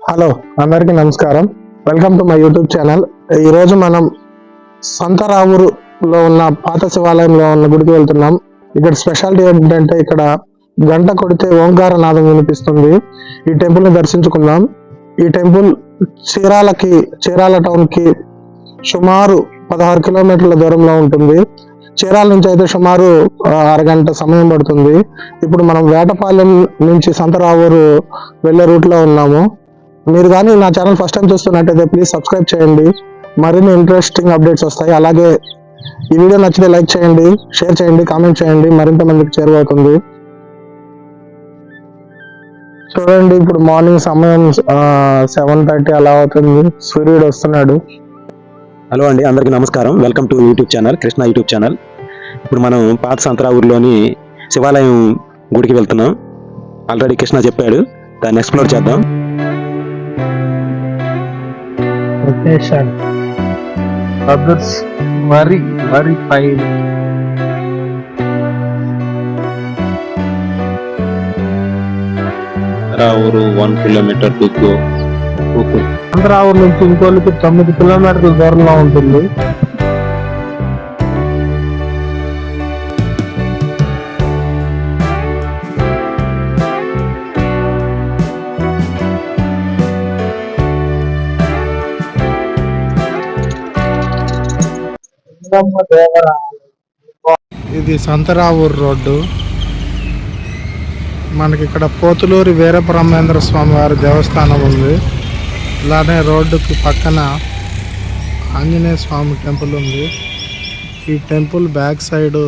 Hello అందరికీ నమస్కారం. Welcome to my YouTube channel ఈరోజు మనం సంతరావురులో ఉన్న పాత శివాలయంలో ఉన్న గుడికి వెళ్తున్నాం. ఇక్కడ స్పెషాలిటీ ఏంటంటే ఇక్కడ గంట కొడితే ఓంకార నాదం వినిపిస్తుంది. ఈ టెంపుల్ని దర్శించుకుందాం. ఈ టెంపుల్ చీరాలకి చీరాల టౌన్కి సుమారు పదహారు కిలోమీటర్ల దూరంలో ఉంటుంది. చీరాల నుంచి అయితే సుమారు అరగంట సమయం పడుతుంది. ఇప్పుడు మనం వేటపాలెం నుంచి సంతరావూరు వెళ్ళే రూట్లో ఉన్నాము. మీరు కానీ నా ఛానల్ ఫస్ట్ టైం చూస్తున్నట్టయితే ప్లీజ్ సబ్స్క్రైబ్ చేయండి. మరిన్ని ఇంట్రెస్టింగ్ అప్డేట్స్ వస్తాయి. అలాగే ఈ వీడియో నచ్చితే లైక్ చేయండి షేర్ చేయండి కామెంట్ చేయండి. మరింత మందికి చేరువవుతుంది. చూడండి ఇప్పుడు మార్నింగ్ సమయం సెవెన్ థర్టీ అలా అవుతుంది. సూర్యుడు వస్తున్నాడు. హలో అండి అందరికీ నమస్కారం. Welcome to YouTube channel Krishna YouTube channel ఇప్పుడు మనం పాత సంతరావూరులోని శివాలయం గుడికి వెళ్తున్నాం. ఆల్రెడీ కృష్ణ చెప్పాడు. దాన్ని ఎక్స్ప్లోర్ చేద్దాం. లొకేషన్ అదర్స్ వరి వరి ఫైవ్ ఊరు వన్ కిలోమీటర్ టు గో ఆంధ్రావూరు నుంచి ఇంకోళ్ళకి తొమ్మిది కిలోమీటర్ల దూరంలో ఉంటుంది. ఇది సంతరావూరు రోడ్డు. మనకి ఇక్కడ పోతులూరి వీరబ్రహ్మేంద్ర స్వామి వారి దేవస్థానం ఉంది. ఇలానే రోడ్డుకి పక్కన ఆంజనేయ స్వామి టెంపుల్ ఉంది. ఈ టెంపుల్ బ్యాక్ సైడ్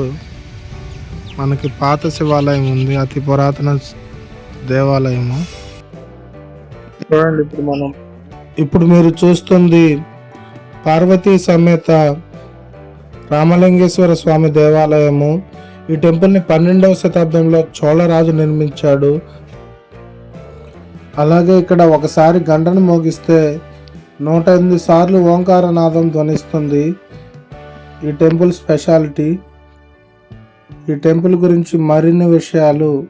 మనకి పాత శివాలయం ఉంది. అతి పురాతన దేవాలయము. చూడండి ఇప్పుడు మనం. ఇప్పుడు మీరు చూస్తుంది పార్వతీ సమేత రామలింగేశ్వర స్వామి దేవాలయము ఈ టెంపుల్ని పన్నెండవ శతాబ్దంలో చోళరాజు నిర్మించాడు. అలాగే ఇక్కడ ఒకసారి గంటను మోగిస్తే నూట ఎనిమిది సార్లు ఓంకారనాదం ధ్వనిస్తుంది. ఈ టెంపుల్ స్పెషాలిటీ. ఈ టెంపుల్ గురించి మరిన్ని విషయాలు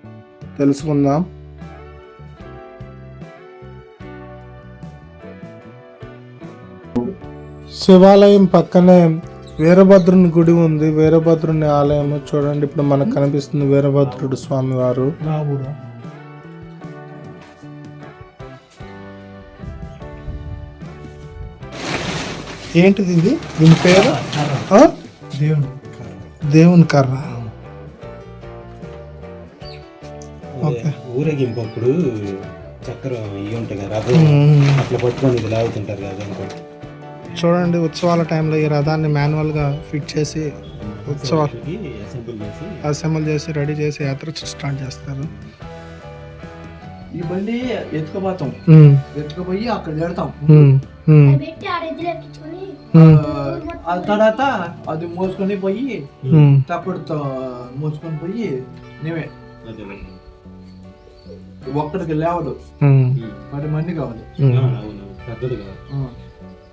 తెలుసుకుందాం. శివాలయం పక్కనే వీరభద్రుని గుడి ఉంది. వీరభద్రుని ఆలయం చూడండి. ఇప్పుడు మనకు కనిపిస్తుంది వీరభద్రుడు స్వామి వారు ఏంటిది ఇది? దీని పేరు? ఆ? దేవుని కర్ర. ఓకే. ఊరేగింపు అప్పుడు చక్రం ఇవి ఉంటాయి కదా. అట్లా పట్టుకొని ఇది లాగుతుంటారు కదా అనుకోండి చూడండి ఉత్సవాల టైంలో ఈ రథాన్ని మాన్యువల్గా ఫిట్ చేసి ఉత్సవాలు అసెంబ్లీ చేసి అసెంబుల్ చేసి రెడీ చేసి యాత్ర స్టార్ట్ చేస్తారు. ఈ బండి ఎత్తుకుపోతాం. ఎత్తుకుపోయి అక్కడ పెడతాం ఆ తర్వాత అది మోసుకొని పోయి ఉమ్. తప్పుడుతో మోసుకొని పోయి నేమే ఒక్కడికి లేవదు. పది మంది కావాలి. పెద్దదిగా ఆ.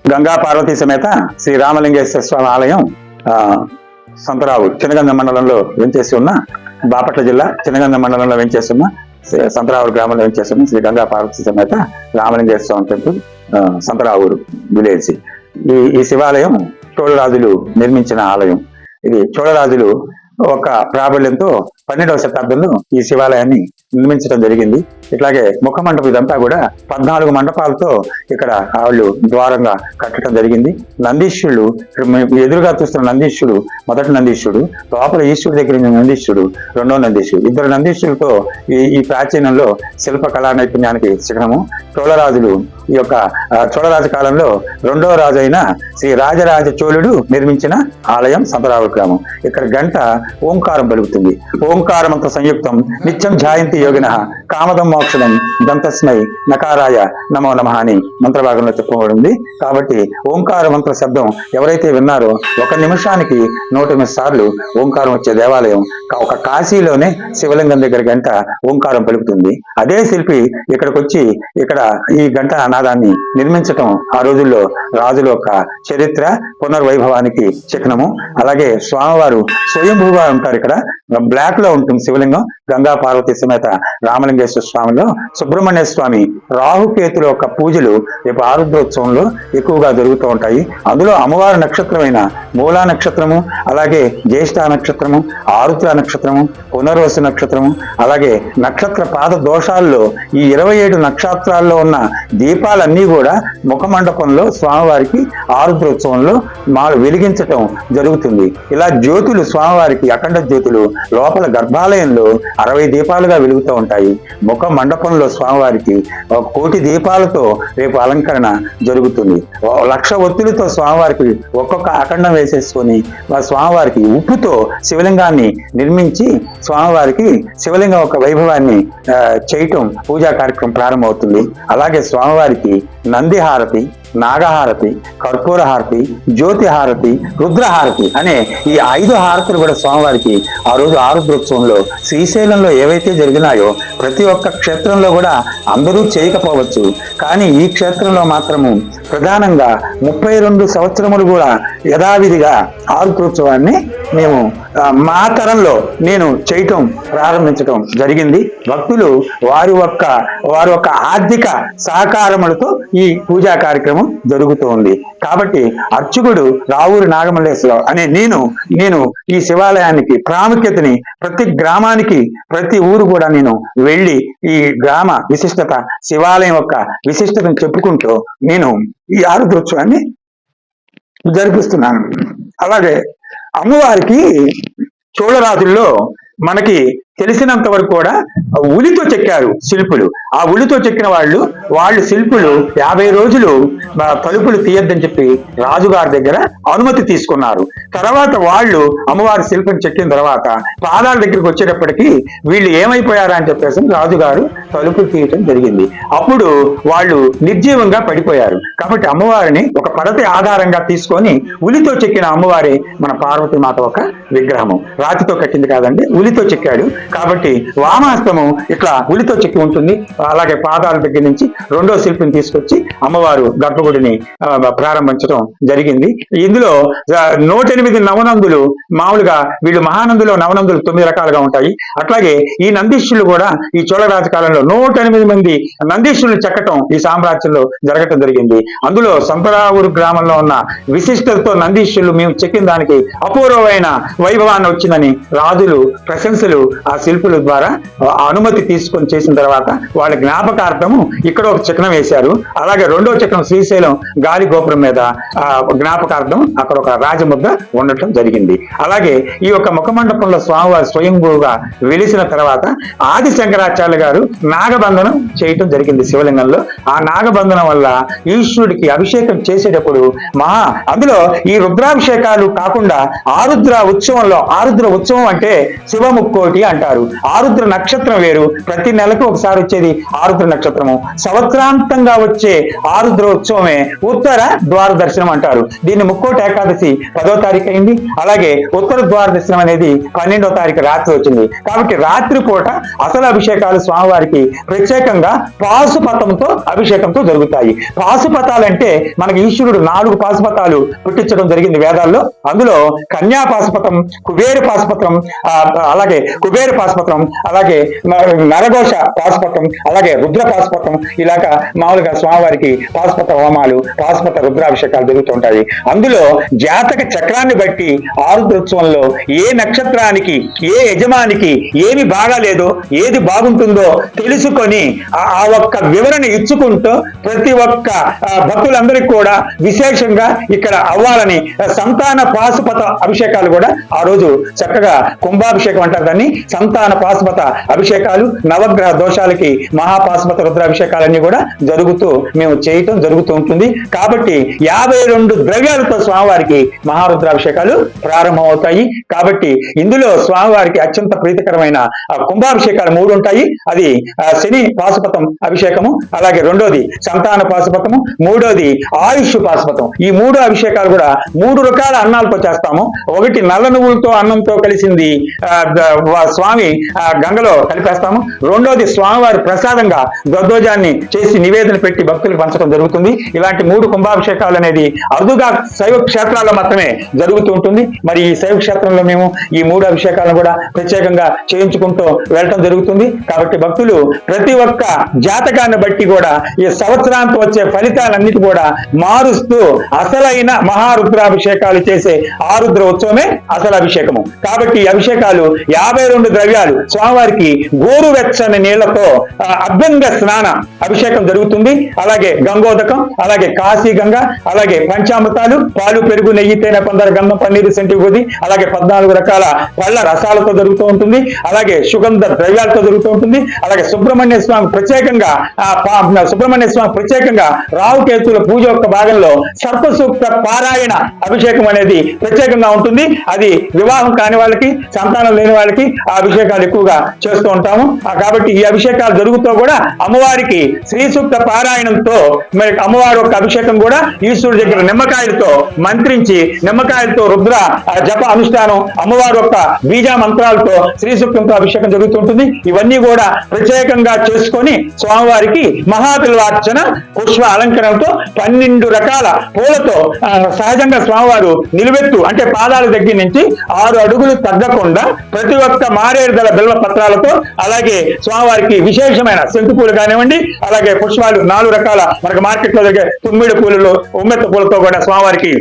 గంగా పార్వతీ సమేత శ్రీ రామలింగేశ్వర స్వామి ఆలయం ఆ, సంతరావు చినగంధ మండలంలో వెంచేసి ఉన్న బాపట్ల జిల్లా చినగంధ మండలంలో వెంచేసి ఉన్న శ్రీ గ్రామంలో వెంచేసి ఉన్న శ్రీ గంగా పార్వతీ సమేత రామలింగేశ్వర స్వామి టెంపుల్ ఆ, సంతరావురు విలేజ్. ఈ ఈ శివాలయం చోళరాజులు నిర్మించిన ఆలయం. ఇది చోళరాజులు ఒక ప్రాబల్యంతో పన్నెండవ శతాబ్దంలో ఈ శివాలయాన్ని నిర్మించడం జరిగింది. ఇట్లాగే ముఖ మండపం ఇదంతా కూడా పద్నాలుగు మండపాలతో ఇక్కడ వాళ్ళు ద్వారంగా కట్టడం జరిగింది. నందీశ్వరుడు ఎదురుగా చూస్తున్న నందీశ్వరుడు మొదటి నందీశ్వరుడు లోపల ఈశ్వరుడు దగ్గర నందీశ్వరుడు రెండో నందీశ్వరుడు. ఇద్దరు నందీశ్వరులతో ఈ ఈ ప్రాచీనంలో శిల్ప కళా నైపుణ్యానికి చిహ్నము చోళరాజులు ఈ యొక్క చోళరాజు చోళరాజ కాలంలో రెండవ రాజు అయిన శ్రీ రాజరాజ చోళుడు నిర్మించిన ఆలయం సంతరావు గ్రామం. ఇక్కడ గంట ఓంకారం పలుకుతుంది. ఓంకారమంత సంయుక్తం నిత్యం జాయంతి యోగిన. కామదం మోక్షదం దంతస్మై నకారాయ నమో నమ అని మంత్రభాగంలో చెప్పబడింది కాబట్టి ఓంకార మంత్ర శబ్దం ఎవరైతే విన్నారో ఒక నిమిషానికి నూట ఎనిమిది సార్లు ఓంకారం వచ్చే దేవాలయం ఒక కాశీలోనే శివలింగం దగ్గర గంట ఓంకారం పలుకుతుంది. అదే శిల్పి ఇక్కడికి వచ్చి ఇక్కడ ఈ గంట అనాదాన్ని నిర్మించటం ఆ రోజుల్లో రాజుల యొక్క చరిత్ర పునర్వైభవానికి చిహ్నము. అలాగే స్వామివారు స్వయంభూగా ఉంటారు ఇక్కడ. బ్లాక్లో ఉంటుంది శివలింగం గంగా పార్వతి సమేత రామలింగేశ్వర స్వామిలో సుబ్రహ్మణ్య స్వామి రాహుకేతుల యొక్క పూజలు రేపు ఆరుద్రోత్సవంలో ఎక్కువగా జరుగుతూ ఉంటాయి. అందులో అమ్మవారి నక్షత్రమైన మూలా నక్షత్రము అలాగే జ్యేష్ఠ నక్షత్రము ఆరుద్ర నక్షత్రము పునర్వసు నక్షత్రము అలాగే నక్షత్ర పాద దోషాల్లో ఈ ఇరవై ఏడు నక్షత్రాల్లో ఉన్న దీపాలన్నీ కూడా ముఖమండపంలో స్వామివారికి ఆరుద్రోత్సవంలో మా వెలిగించటం జరుగుతుంది. ఇలా జ్యోతులు స్వామివారికి అఖండ జ్యోతులు లోపల గర్భాలయంలో అరవై దీపాలుగా వెలుగుతూ ఉంటాయి. ముఖ మండపంలో స్వామివారికి కోటి దీపాలతో రేపు అలంకరణ జరుగుతుంది. లక్ష ఒత్తులతో స్వామివారికి ఒక్కొక్క అఖండం వేసేసుకొని ఆ స్వామివారికి ఉప్పుతో శివలింగాన్ని నిర్మించి స్వామివారికి శివలింగం ఒక వైభవాన్ని చేయటం పూజా కార్యక్రమం ప్రారంభమవుతుంది. అలాగే స్వామివారికి నంది హారతి నాగహారతి కర్పూర హారతి జ్యోతి హారతి రుద్రహారతి అనే ఈ ఐదు హారతులు కూడా స్వామివారికి ఆ రోజు ఆరుద్రోత్సవంలో శ్రీశైలంలో ఏవైతే జరిగినాయో ప్రతి ఒక్క క్షేత్రంలో కూడా అందరూ చేయకపోవచ్చు. కానీ ఈ క్షేత్రంలో మాత్రము ప్రధానంగా ముప్పై రెండు సంవత్సరములు కూడా యథావిధిగా ఆరుద్రోత్సవాన్ని మేము మా తరంలో నేను చేయటం ప్రారంభించటం జరిగింది. భక్తులు వారి యొక్క వారి యొక్క ఆర్థిక సహకారములతో ఈ పూజా కార్యక్రమం జరుగుతోంది. కాబట్టి అర్చకుడు రావూరి నాగమల్లేశ్వరరావు అనే నేను నేను ఈ శివాలయానికి ప్రాముఖ్యతని ప్రతి గ్రామానికి ప్రతి ఊరు కూడా నేను వెళ్ళి ఈ గ్రామ విశిష్టత శివాలయం యొక్క విశిష్టతను చెప్పుకుంటూ నేను ఈ ఆరుద్రోత్సవాన్ని జరిపిస్తున్నాను. అలాగే అమ్మవారికి చోళరాజుల్లో మనకి తెలిసినంత వరకు కూడా ఉలితో చెక్కారు శిల్పులు. ఆ ఉలితో చెక్కిన వాళ్ళు వాళ్ళు శిల్పులు యాభై రోజులు తలుపులు తీయద్దని చెప్పి రాజుగారి దగ్గర అనుమతి తీసుకున్నారు. తర్వాత వాళ్ళు అమ్మవారి శిల్పం చెక్కిన తర్వాత పాదాల దగ్గరికి వచ్చేటప్పటికి వీళ్ళు ఏమైపోయారా అని చెప్పేసి రాజుగారు తలుపులు తీయటం జరిగింది. అప్పుడు వాళ్ళు నిర్జీవంగా పడిపోయారు. కాబట్టి అమ్మవారిని ఒక పడతి ఆధారంగా తీసుకొని ఉలితో చెక్కిన అమ్మవారి మన పార్వతి మాత ఒక విగ్రహము. రాతితో కట్టింది కాదండి ఉలితో చెక్కాడు కాబట్టి వామాస్తము ఇట్లా ఉలితో చెక్కి ఉంటుంది. అలాగే పాదాల దగ్గర నుంచి రెండో శిల్పిని తీసుకొచ్చి అమ్మవారు గర్భగుడిని ప్రారంభించడం జరిగింది. ఇందులో నూట ఎనిమిది నవనందులు మామూలుగా వీళ్ళు మహానందులో నవనందులు తొమ్మిది రకాలుగా ఉంటాయి. అట్లాగే ఈ నందీశ్వరులు కూడా ఈ చోళరాజు కాలంలో నూట ఎనిమిది మంది నందీశ్వరులు చెక్కటం ఈ సామ్రాజ్యంలో జరగటం జరిగింది. అందులో సంపరావూరు గ్రామంలో ఉన్న విశిష్టతతో నందీశ్వరులు మేము చెక్కిన దానికి అపూర్వమైన వైభవాన్ని వచ్చిందని రాజులు ప్రశంసలు ఆ శిల్పుల ద్వారా అనుమతి తీసుకొని చేసిన తర్వాత వాళ్ళ జ్ఞాపకార్థము ఇక్కడ ఒక చక్రం వేశారు. అలాగే రెండో చక్రం శ్రీశైలం గాలి గోపురం మీద జ్ఞాపకార్థం అక్కడ ఒక రాజముద్ర ఉండటం జరిగింది. అలాగే ఈ యొక్క ముఖమండపంలో స్వామివారి స్వయంభూగా వెలిసిన తర్వాత ఆది శంకరాచార్య గారు నాగబంధనం చేయటం జరిగింది శివలింగంలో. ఆ నాగబంధనం వల్ల ఈశ్వరుడికి అభిషేకం చేసేటప్పుడు మహా అందులో ఈ రుద్రాభిషేకాలు కాకుండా ఆరుద్ర ఉత్సవంలో ఆరుద్ర ఉత్సవం అంటే శివముక్కోటి అంటారు. ఆరుద్ర నక్షత్రం వేరు. ప్రతి నెలకు ఒకసారి వచ్చేది ఆరుద్ర నక్షత్రము. సంవత్సరాంతంగా వచ్చే ఆరుద్ర ఉత్సవమే ఉత్తర ద్వార దర్శనం అంటారు. దీన్ని ముక్కోటి ఏకాదశి పదో తారీఖు అయింది. అలాగే ఉత్తర ద్వార దర్శనం అనేది పన్నెండో తారీఖు రాత్రి వచ్చింది. కాబట్టి రాత్రి పూట అసలు అభిషేకాలు స్వామివారికి ప్రత్యేకంగా పాశుపతంతో అభిషేకంతో జరుగుతాయి. పాశుపతాలంటే మనకి ఈశ్వరుడు నాలుగు పాశుపతాలు పుట్టించడం జరిగింది వేదాల్లో. అందులో కన్యా పాశుపతం కుబేర పాశుపత్రం అలాగే కుబేర పాశుపత్రం అలాగే నరఘోష పాశుపత్రం అలాగే రుద్ర పాశుపత్రం ఇలాగా మామూలుగా స్వామివారికి పాశుపత హోమాలు పాశుపత రుద్రాభిషేకాలు జరుగుతుంటాయి అందులో జాతక చక్రాన్ని బట్టి ఆరుద్రోత్సవంలో ఏ నక్షత్రానికి ఏ యజమానికి ఏమి బాగాలేదో ఏది బాగుంటుందో తెలుసుకొని ఆ ఆ ఒక్క వివరణ ఇచ్చుకుంటూ ప్రతి ఒక్క భక్తులందరికీ కూడా విశేషంగా ఇక్కడ అవ్వాలని సంతాన పాశుపత అభిషేకాలు కూడా ఆ రోజు చక్కగా కుంభాభిషేకం అంటారు దాన్ని. సంతాన పాశుపత అభిషేకాలు నవగ్రహ దోషాలకి మహాపాశుపత రుద్రాభిషేకాలన్నీ కూడా జరుగుతూ మేము చేయటం జరుగుతూ ఉంటుంది. కాబట్టి యాభై రెండు ద్రవ్యాలతో స్వామివారికి మహారుద్రాభిషేకాలు ప్రారంభమవుతాయి. కాబట్టి ఇందులో స్వామివారికి అత్యంత ప్రీతికరమైన కుంభాభిషేకాలు మూడు ఉంటాయి. అది శని పాశుపతం అభిషేకము అలాగే రెండోది సంతాన పాశుపతము మూడోది ఆయుష్ పాశుపతం. ఈ మూడు అభిషేకాలు కూడా మూడు రకాల అన్నాలతో చేస్తాము. ఒకటి నల్ల నువ్వులతో అన్నంతో కలిసింది స్వామి స్వామి ఆ గంగలో కలిపేస్తాము. రెండోది స్వామివారి ప్రసాదంగా దద్దోజాన్ని చేసి నివేదన పెట్టి భక్తులకు పంచడం జరుగుతుంది. ఇలాంటి మూడు కుంభాభిషేకాలు అనేది అరుదుగా శైవ క్షేత్రాల్లో మాత్రమే జరుగుతూ ఉంటుంది. మరి ఈ శైవ క్షేత్రంలో మేము ఈ మూడు అభిషేకాలను కూడా ప్రత్యేకంగా చేయించుకుంటూ వెళ్ళటం జరుగుతుంది. కాబట్టి భక్తులు ప్రతి ఒక్క జాతకాన్ని బట్టి కూడా ఈ సంవత్సరానికి వచ్చే ఫలితాలన్నిటి కూడా మారుస్తూ అసలైన మహారుద్రాభిషేకాలు చేసే ఆరుద్ర ఉత్సవమే అసలు అభిషేకము. కాబట్టి ఈ అభిషేకాలు యాభై రెండు ద్రవ్యాలు. స్వామివారికి గోరువెచ్చని నీళ్ళతో అభ్యంగ స్నాన అభిషేకం జరుగుతుంది. అలాగే గంగోదకం అలాగే కాశీ గంగ అలాగే పంచామృతాలు పాలు పెరుగు నెయ్యి తేనె కొందరు గంధం పన్నీరు సెంటిగోది అలాగే పద్నాలుగు రకాల పళ్ళ రసాలతో జరుగుతూ ఉంటుంది. అలాగే సుగంధ ద్రవ్యాలతో జరుగుతూ ఉంటుంది. అలాగే సుబ్రహ్మణ్య స్వామి ప్రత్యేకంగా ఆ సుబ్రహ్మణ్య స్వామి ప్రత్యేకంగా రావుకేతుల పూజ యొక్క భాగంలో సర్పసూక్త పారాయణ అభిషేకం అనేది ప్రత్యేకంగా ఉంటుంది. అది వివాహం కాని వాళ్ళకి సంతానం లేని వాళ్ళకి ఆ అభిషేకాలు ఎక్కువగా చేస్తూ ఉంటాము. కాబట్టి ఈ అభిషేకాలు జరుగుతూ కూడా అమ్మవారికి శ్రీ సూక్త పారాయణంతో మరి అమ్మవారి యొక్క అభిషేకం కూడా ఈశ్వరుడి దగ్గర నిమ్మకాయలతో మంత్రించి నిమ్మకాయలతో రుద్ర ఆ జప అనుష్ఠానం అమ్మవారి యొక్క బీజ మంత్రాలతో శ్రీ సూక్తంతో అభిషేకం జరుగుతుంటుంది. ఇవన్నీ కూడా ప్రత్యేకంగా చేసుకొని స్వామివారికి మహాబిల్వార్చన పుష్ప అలంకరణతో పన్నెండు రకాల పూలతో సహజంగా స్వామివారు నిలువెత్తు అంటే పాదాల దగ్గర నుంచి ఆరు అడుగులు తగ్గకుండా ప్రతి ఒక్క మారేడుదల బిల్వ పత్రాలతో అలాగే స్వామివారికి విశేషమైన శంకు పూలు కానివ్వండి అలాగే పుష్పాలు నాలుగు రకాల మనకు మార్కెట్లో దొరికే తుమ్మిడి పూలు ఉమ్మెత్త పూలతో కూడా స్వామివారికి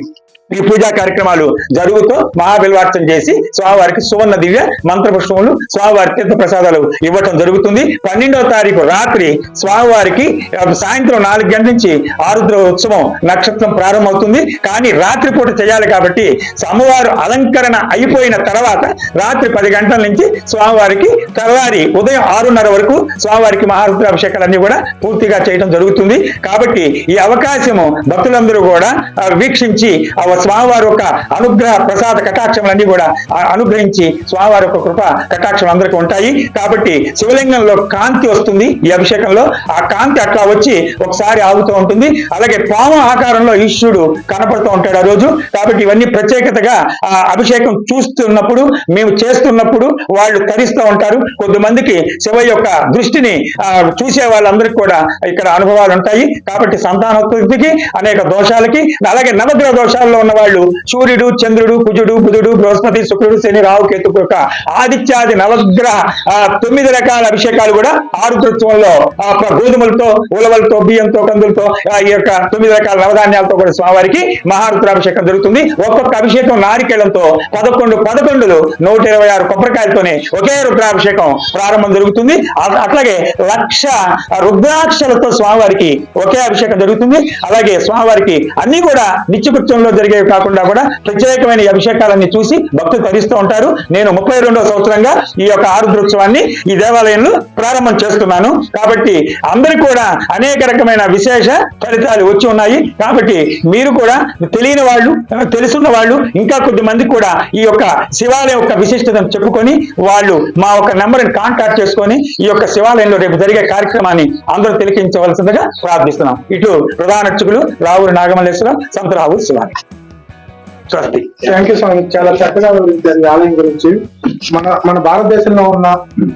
ఈ పూజా కార్యక్రమాలు జరుగుతూ మహాబిల్వార్చన చేసి స్వామివారికి సువర్ణ దివ్య మంత్ర పుష్పములు స్వామివారి తీర్థ ప్రసాదాలు ఇవ్వటం జరుగుతుంది. పన్నెండవ తారీఖు రాత్రి స్వామివారికి సాయంత్రం నాలుగు గంటల నుంచి ఆరుద్ర ఉత్సవం నక్షత్రం ప్రారంభమవుతుంది. కానీ రాత్రి పూట చేయాలి కాబట్టి స్వామివారు అలంకరణ అయిపోయిన తర్వాత రాత్రి పది గంటల నుంచి స్వామివారికి తెల్లారి ఉదయం ఆరున్నర వరకు స్వామివారికి మహారుద్రాభిషేకాలన్నీ కూడా పూర్తిగా చేయడం జరుగుతుంది. కాబట్టి ఈ అవకాశము భక్తులందరూ కూడా వీక్షించి ఆ స్వామివారి యొక్క అనుగ్రహ ప్రసాద కటాక్షములన్నీ కూడా అనుగ్రహించి స్వామివారి యొక్క కృప కటాక్షం అందరికీ ఉంటాయి. కాబట్టి శివలింగంలో కాంతి వస్తుంది ఈ అభిషేకంలో. ఆ కాంతి అట్లా వచ్చి ఒకసారి ఆగుతూ ఉంటుంది. అలాగే పామ ఆకారంలో ఈశ్వరుడు కనపడుతూ ఉంటాడు ఆ రోజు. కాబట్టి ఇవన్నీ ప్రత్యేకతగా ఆ అభిషేకం చూస్తున్నప్పుడు మేము చేస్తున్నప్పుడు వాళ్ళు తరిస్తూ ఉంటారు. కొద్దిమందికి శివ యొక్క దృష్టిని చూసే వాళ్ళందరికీ కూడా ఇక్కడ అనుభవాలు ఉంటాయి. కాబట్టి సంతానోత్పత్తికి అనేక దోషాలకి అలాగే నవగ్రహ దోషాల్లో ఉన్న వాళ్ళు సూర్యుడు చంద్రుడు కుజుడు బుధుడు బృహస్పతి శుక్రుడు శని రావు కేతు యొక్క ఆదిత్యాది నవగ్రహ తొమ్మిది రకాల అభిషేకాలు కూడా ఆరుద్రోత్సవంలో గోధుమలతో ఉలవలతో బియ్యంతో కందులతో ఆ, ఈ యొక్క తొమ్మిది రకాల నవధాన్యాలతో కూడా స్వామివారికి మహారుద్రాభిషేకం జరుగుతుంది. ఒక్కొక్క అభిషేకం నారికేళంతో పదకొండు పదకొండులు నూట ఇరవై ఆరు కొబ్బరికాయలతోనే ఒకే రుద్రాభిషేకం ప్రారంభం జరుగుతుంది. అట్లాగే లక్ష రుద్రాక్షలతో స్వామివారికి ఒకే అభిషేకం జరుగుతుంది. అలాగే స్వామివారికి అన్ని కూడా నిత్యకృత్యంలో జరిగేవి కాకుండా కూడా ప్రత్యేకమైన అభిషేకాలన్నీ చూసి భక్తులు తరిస్తూ ఉంటారు. నేను ముప్పై రెండవ సంవత్సరంగా ఈ యొక్క ఆరుద్రోత్సవాన్ని ఈ దేవాలయంలో ప్రారంభం చేస్తున్నాను. కాబట్టి అందరికి కూడా అనేక రకమైన విశేష ఫలితాలు వచ్చి ఉన్నాయి. కాబట్టి మీరు కూడా తెలియని వాళ్ళు తెలుసున్న వాళ్ళు ఇంకా కొద్ది మంది కూడా ఈ యొక్క శివాలయం యొక్క విశిష్టతను చెప్పుకొని వాళ్ళు మా ఒక నెంబర్ని కాంటాక్ట్ చేసుకొని ఈ యొక్క శివాలయంలో రేపు జరిగే కార్యక్రమాన్ని అందరూ తిలకించవలసిందిగా ప్రార్థిస్తున్నాం. ఇటు ప్రధాన అర్చకులు రావురు నాగమల్లేశ్వరం సంత రావు శివాలయం. స్వస్తి థ్యాంక్ యూ స్వామి చాలా చక్కగా వివరించారు ఈ ఆలయం గురించి. మన మన భారతదేశంలో ఉన్న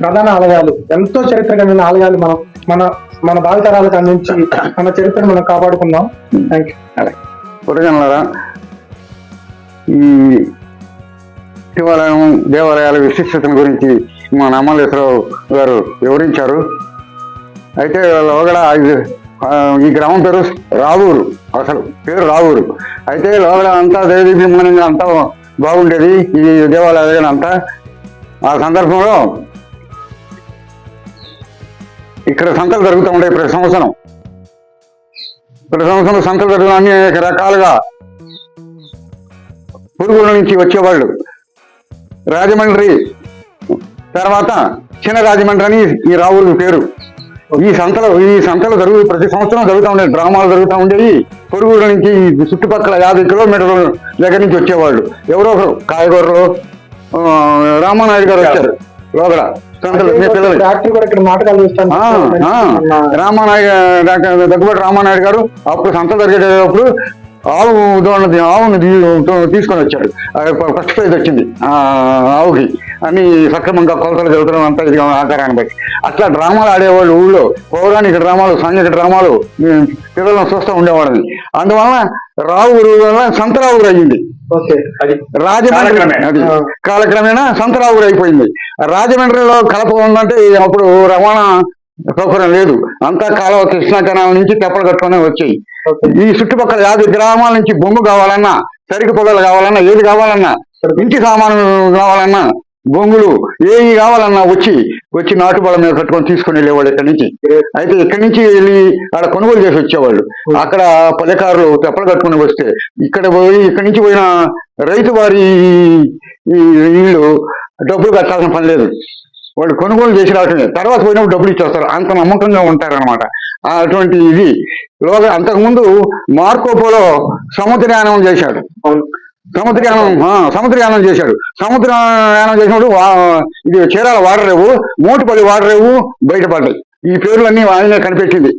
ప్రధాన ఆలయాలు ఎంతో చరిత్ర కలిగిన ఆలయాలు మనం మన మన భావితరాలకు అందించి మన చరిత్రను మనం కాపాడుకుందాం. థ్యాంక్ యూ పురజనులరా ఈ శివాలయం దేవాలయాల విశిష్టతను గురించి మా నమ్మలేశ్వరరావు గారు వివరించారు. అయితే లోగడ ఇది, ఈ గ్రామం పేరు రావూరు. అసలు పేరు రావూరు. అయితే లోపల అంతా దేవీభిమానంగా అంతా బాగుండేది. ఈ దేవాలయం అంతా. ఆ సందర్భంలో ఇక్కడ సంతలు జరుగుతూ ఉంటాయి ప్రతి సంవత్సరం. ప్రతి సంవత్సరం సంతలు జరుగుతూ అనేక రకాలుగా పురుగుల నుంచి వచ్చేవాళ్ళు. రాజమండ్రి తర్వాత చిన్న రాజమండ్రి అని ఈ రావుల పేరు. ఈ సంతలు ఈ సంతలు జరుగు ప్రతి సంవత్సరం జరుగుతూ ఉండేవి డ్రామాలు జరుగుతూ ఉండేవి. పొరుగుల నుంచి ఈ చుట్టుపక్కల యాభై కిలోమీటర్ల దగ్గర నుంచి వచ్చేవాళ్ళు. ఎవరో ఒకరు. కాయగూరలు రామానాయుడు గారు వచ్చారు. ఆ, రామానాయుడు దగ్గుబాటి రామానాయుడు గారు అప్పుడు సంత జరిగేటప్పుడు ఆవు దోణది ఆవును తీసుకొని వచ్చాడు. ఫస్ట్ ప్రైజ్ వచ్చింది. ఆవుకి. అని సక్రమంగా కొలతలు చదువుతున్నాం అంతా ఇది ఆకారాన్ని బట్టి. అట్లా డ్రామాలు ఆడేవాళ్ళు ఊళ్ళో పౌరాణిక డ్రామాలు సాంఘిక డ్రామాలు పిల్లలను చూస్తూ ఉండేవాళ్ళని. అందువలన రావు ఊరు వల్ల సంతరావు ఊరు అయ్యింది. రాజమండ్రి కాలక్రమేణా. అది కాలక్రమేణా సంతరావు ఊరు అయిపోయింది. రాజమండ్రిలో కలప ఉందంటే అప్పుడు రవాణా సౌకర్యం లేదు. అంతా కాలువ కృష్ణా కెనాల్ నుంచి తెప్పలు కట్టుకునే వచ్చాయి. ఈ చుట్టుపక్కల యాభై గ్రామాల నుంచి బొమ్ము కావాలన్నా సరికి పొలాలు కావాలన్నా ఏది కావాలన్నా ఇంటి సామాను కావాలన్నా బొంగులు ఏవి కావాలన్నా వచ్చి వచ్చి నాటుబల మీద కట్టుకొని తీసుకుని వెళ్ళేవాడు ఇక్కడి నుంచి. అయితే ఇక్కడి నుంచి వెళ్ళి ఆడ కొనుగోలు చేసి వచ్చేవాళ్ళు. అక్కడ పల్లెకారులు తెప్పలు కట్టుకుని వస్తే ఇక్కడ పోయి ఇక్కడి నుంచి పోయిన రైతు వారి ఈ వీళ్ళు డబ్బులు కట్టాల్సిన పని లేదు. వాళ్ళు కొనుగోలు చేసి రావటమే. తర్వాత పోయినప్పుడు డబ్బులు ఇచ్చేస్తారు. అంత నమ్మకంగా ఉంటారన్నమాట. అటువంటి ఇది. లోగా అంతకుముందు మార్కోపోలో సముద్రయానం చేశాడు. సముద్రయానం సముద్రయానం చేశాడు. సముద్రయానం చేసినప్పుడు ఇది చీరాల వాడరేవు మోటుపల్లి వాడరేవు బయటపడ్డాయి. ఈ పేర్లన్నీ ఆయనే కనిపెట్టింది.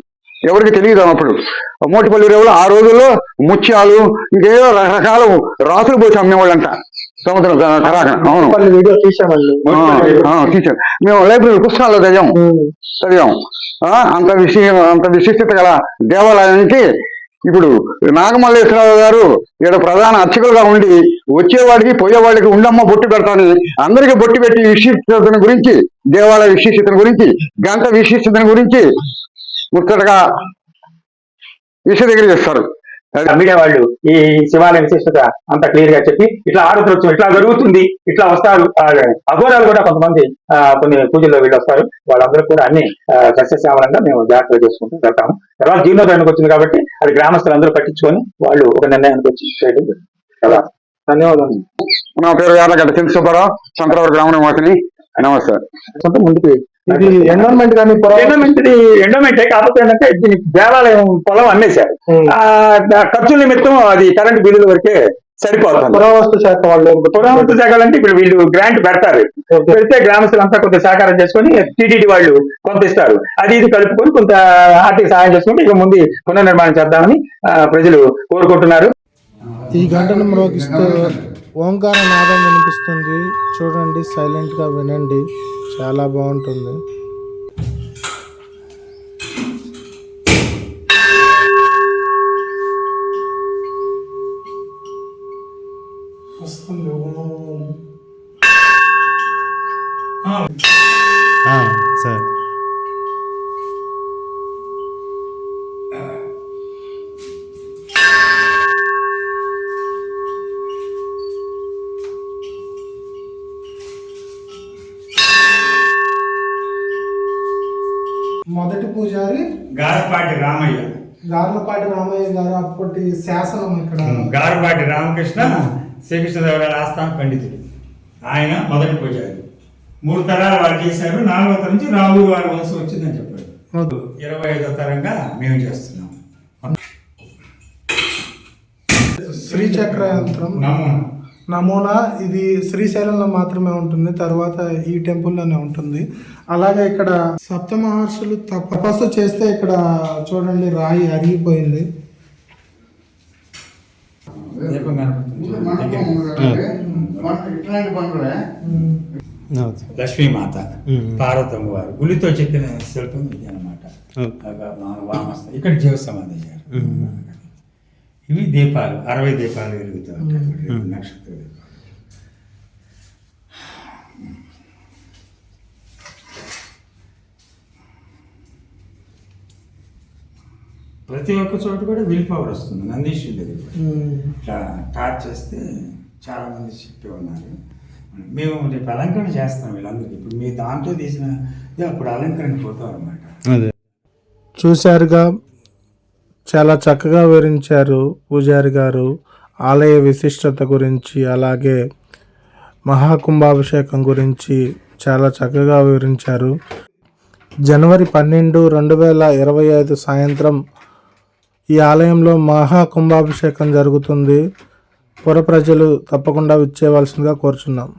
ఎవరికి తెలియదు అప్పుడు మోటిపల్లి రేవులో ఆ రోజుల్లో ముత్యాలు ఇంకేదో రకరకాల రాసులు పోసి అమ్మేవాళ్ళంట. సముద్రం కరాక అవును. వీడియో టీచర్ మేము లైబ్రరీ పుస్తకాల్లో చదివాం. చదివాం. ఆ, అంత విషయం అంత విశిష్టత గల దేవాలయానికి ఇప్పుడు నాగమల్లేశ్వరరావు గారు ఇక్కడ ప్రధాన అర్చకులుగా ఉండి వచ్చేవాడికి పోయేవాడికి ఉండమ్మ బొట్టు పెడతాని. అందరికీ బొట్టు పెట్టి విశిష్టతను గురించి దేవాలయ విశిష్టతను గురించి గంట విశిష్టతను గురించి ముచ్చటగా విశదీకరిస్తారు మీడియా వాళ్ళు ఈ శివాలయ విశిష్టత అంత క్లియర్గా చెప్పి ఇట్లా ఆరుద్రోత్సవం ఇట్లా జరుగుతుంది ఇట్లా వస్తారు. అఘోరాలు కూడా కొంతమంది కొన్ని పూజల్లో వీళ్ళు వస్తారు. వాళ్ళందరూ కూడా అన్ని సస్యశ్యామలంగా మేము జాగ్రత్తగా చేసుకుంటూ వెళ్తాము. తర్వాత జీర్ణోద్ధరణకు వచ్చింది కాబట్టి అది గ్రామస్తులు అందరూ పట్టించుకొని వాళ్ళు ఒక నిర్ణయానికి వచ్చి చేయడం. కదా ధన్యవాదాలు. నా పేరు యార్లగడ్డ చింత సుబ్బారావు సంతరావు గ్రామ నివాసిని. నమస్తే. సొంత ముందుకు ఇది ఎన్విరాన్మెంట్ కానీ ఎండోమెంట్ ఎండోమెంటే కాకపోతే ఏంటంటే దీనికి దేవాలయం పొలం అమ్మేశారు. ఖర్చుల నిమిత్తం అది కరెంట్ బిల్లుల వరకే సరిపోతుంది. పురావస్తు శాఖ వాళ్ళు పురావస్తు శాఖలంటే ఇప్పుడు వీళ్ళు గ్రాంట్ పెడతారు. పెడితే గ్రామస్తులంతా కొంత సహకారం చేసుకొని టీటీడీ వాళ్ళు కొంత ఇస్తారు అది ఇది కలుపుకొని కొంత ఆర్థిక సహాయం చేసుకుంటే ఇక ముందు పునర్నిర్మాణం చేద్దామని ఆ, ప్రజలు కోరుకుంటున్నారు. ఈ గంటను మ్రోగిస్తూ ఓంకార నాదం వినిపిస్తుంది. చూడండి సైలెంట్గా వినండి. చాలా బాగుంటుంది. సార్ పూజారి గారపాటి రామయ్య. గార్లపాటి రామయ్య గారు అప్పటి శాసనం ఇక్కడ. గారపాటి రామకృష్ణ శ్రీకృష్ణదేవరాయల ఆస్థాన పండితుడు. ఆయన మొదటి పూజారి. మూడు తరాలు వారు చేశారు నాలుగో తరం నుంచి రాముడు వారి వంశం వచ్చిందని చెప్పాడు ఇరవై ఐదో తరంగా మేము చేస్తున్నాం. శ్రీచక్ర యంత్రం నమూనా నమూనా ఇది శ్రీశైలంలో మాత్రమే ఉంటుంది తర్వాత ఈ టెంపుల్లోనే ఉంటుంది. అలాగే ఇక్కడ సప్త మహర్షులు తపస్సు చేస్తే ఇక్కడ చూడండి రాయి అరిగిపోయింది. లక్ష్మీమాత పార్వతమ్మ వారు. ఉలితో చెక్కిన శిల్పం ఇది అనమాట వామస్త ఇక్కడ జీవ సమాధి అయ్యారు ఇవి దీపాలు అరవై దీపాలు వెలుగుతూ ఉంటాయి నక్షత్ర దీపాలు. ప్రతి ఒక్క చోట కూడా విల్ పవర్ వస్తుంది. నందీశ్వరి దగ్గర. ఇట్లా టార్చ్ చేస్తే చాలా మంది చెప్పి ఉన్నారు. మేము రేపు అలంకరణ చేస్తాం వీళ్ళందరికీ. ఇప్పుడు మీ దాంట్లో తీసిన అప్పుడు అలంకరణ పోతాం అనమాట చూశారుగా చాలా చక్కగా వివరించారు పూజారి గారు. ఆలయ విశిష్టత గురించి అలాగే మహాకుంభాభిషేకం గురించి చాలా చక్కగా వివరించారు. జనవరి పన్నెండు రెండు వేల ఇరవై ఐదు సాయంత్రం ఈ ఆలయంలో మహాకుంభాభిషేకం జరుగుతుంది. పుర ప్రజలు తప్పకుండా విచ్చేయవలసిందిగా కోరుచున్నాం.